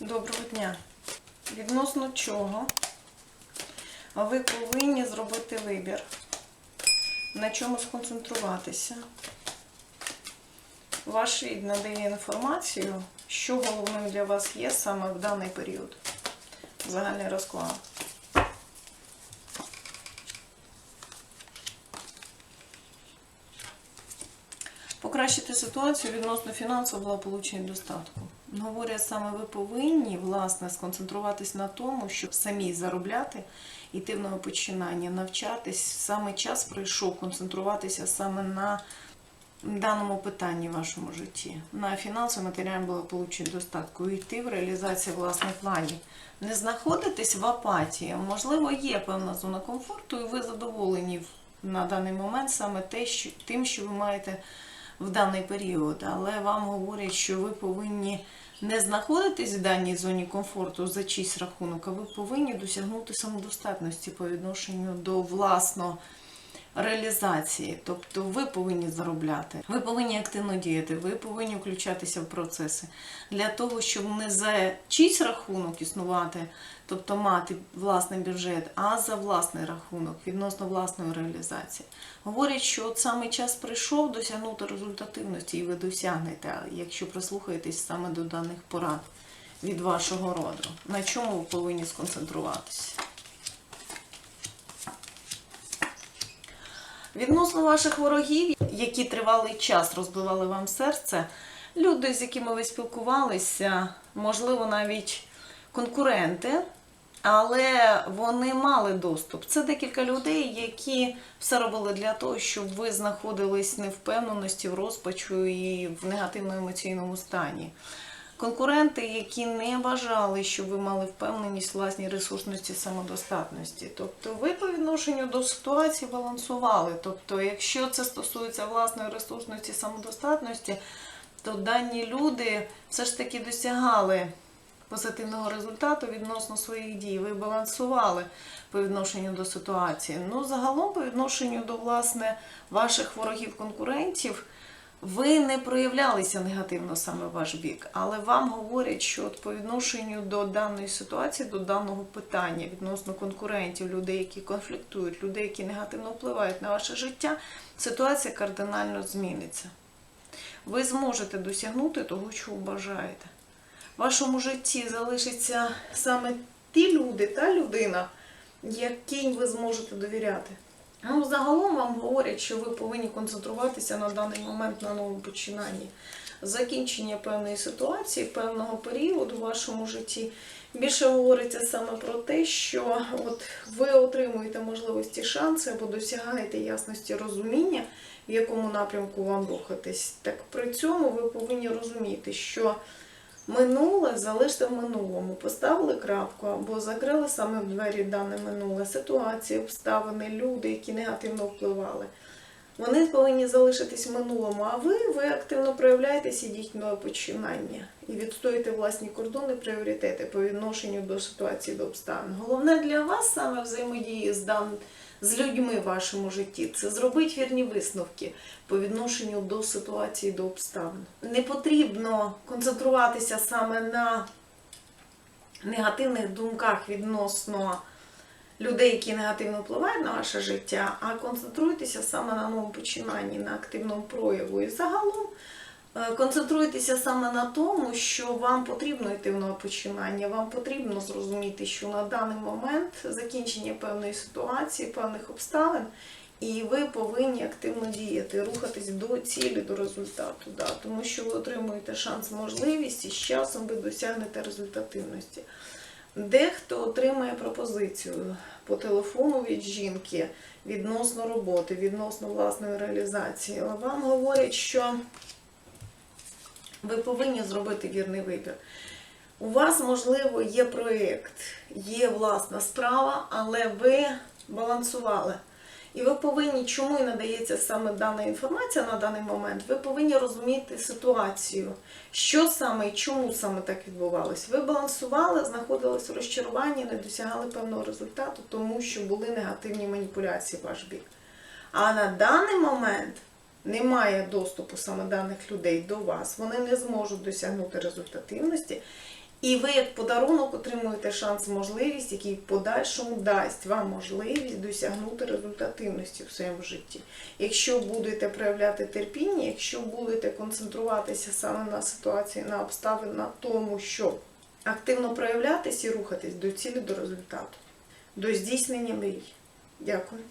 Доброго дня. Відносно чого ви повинні зробити вибір, на чому сконцентруватися. Ваш рід надає інформацію, що головним для вас є саме в даний період. Загальний розклад. Покращити ситуацію відносно фінансового благополучення і достатку. Говорять саме ви повинні власне сконцентруватись на тому, щоб самі заробляти, йти в нове починання, навчатись. Саме час прийшов концентруватися саме на даному питанні в вашому житті, на фінансово матеріальному благополуччі достатку, і йти в реалізацію власних планів. Не знаходитись в апатії. Можливо, є певна зона комфорту, і ви задоволені на даний момент саме те, що, тим, що ви маєте в даний період, але вам говорять, що ви повинні не знаходитись в даній зоні комфорту за чийсь рахунок, а ви повинні досягнути самодостатності по відношенню до власного реалізації. Тобто ви повинні заробляти, ви повинні активно діяти, ви повинні включатися в процеси для того, щоб не за чийсь рахунок існувати, тобто мати власний бюджет, а за власний рахунок відносно власної реалізації. Говорять, що от саме час прийшов досягнути результативності, і ви досягнете, якщо прислухаєтесь саме до даних порад від вашого роду. На чому ви повинні сконцентруватися? Відносно ваших ворогів, які тривалий час розбивали вам серце, люди, з якими ви спілкувалися, можливо, навіть конкуренти, але вони мали доступ. Це декілька людей, які все робили для того, щоб ви знаходились в невпевненості, в розпачу і в негативному емоційному стані. Конкуренти, які не бажали, щоб ви мали впевненість власній ресурсності самодостатності. Тобто ви по відношенню до ситуації балансували. Тобто, якщо це стосується власної ресурсності самодостатності, то дані люди все ж таки досягали позитивного результату відносно своїх дій. Ви балансували по відношенню до ситуації. Ну, загалом, по відношенню до власне ваших ворогів-конкурентів. Ви не проявлялися негативно саме ваш бік, але вам говорять, що по відношенню до даної ситуації, до даного питання відносно конкурентів, людей, які конфліктують, людей, які негативно впливають на ваше життя, ситуація кардинально зміниться. Ви зможете досягнути того, чого бажаєте. В вашому житті залишаться саме ті люди, та людина, яким ви зможете довіряти. Ну, загалом вам говорять, що ви повинні концентруватися на даний момент на новому починанні. Закінчення певної ситуації, певного періоду в вашому житті. Більше говориться саме про те, що от ви отримуєте можливості шанси або досягаєте ясності розуміння, в якому напрямку вам рухатись. Так при цьому ви повинні розуміти, що Минуле залиште в минулому. Поставили крапку або закрили саме в двері дане минуле ситуації, обставини, люди, які негативно впливали. Вони повинні залишитись в минулому, а ви, ви активно проявляєтесь, нове починання і відстоїте власні кордони, пріоритети по відношенню до ситуації, до обставин. Головне для вас саме взаємодії з дан... з людьми в вашому житті це зробити вірні висновки по відношенню до ситуації, до обставин. Не потрібно концентруватися саме на негативних думках відносно людей, які негативно впливають на ваше життя, а концентруйтеся саме на новому починанні, на активному прояву. І загалом е, концентруйтеся саме на тому, що вам потрібно йти в нове починання, вам потрібно зрозуміти, що на даний момент закінчення певної ситуації, певних обставин. І ви повинні активно діяти, рухатись до цілі, до результату. Да? Тому що ви отримуєте шанс, можливість і з часом ви досягнете результативності. Дехто отримає пропозицію по телефону від жінки відносно роботи, відносно власної реалізації. Вам говорять, що ви повинні зробити вірний вибір. У вас, можливо, є проєкт, є власна справа, але ви балансували. І ви повинні, чому і надається саме дана інформація на даний момент, ви повинні розуміти ситуацію, що саме і чому саме так відбувалось. Ви балансували, знаходились в розчаруванні, не досягали певного результату, тому що були негативні маніпуляції в ваш бік. А на даний момент немає доступу саме даних людей до вас, вони не зможуть досягнути результативності. І ви як подарунок отримуєте шанс, можливість, який в подальшому дасть вам можливість досягнути результативності в своєму житті. Якщо будете проявляти терпіння, якщо будете концентруватися саме на ситуації, на обставин, на тому, щоб активно проявлятись і рухатись до цілі, до результату, до здійснення мрій. Дякую.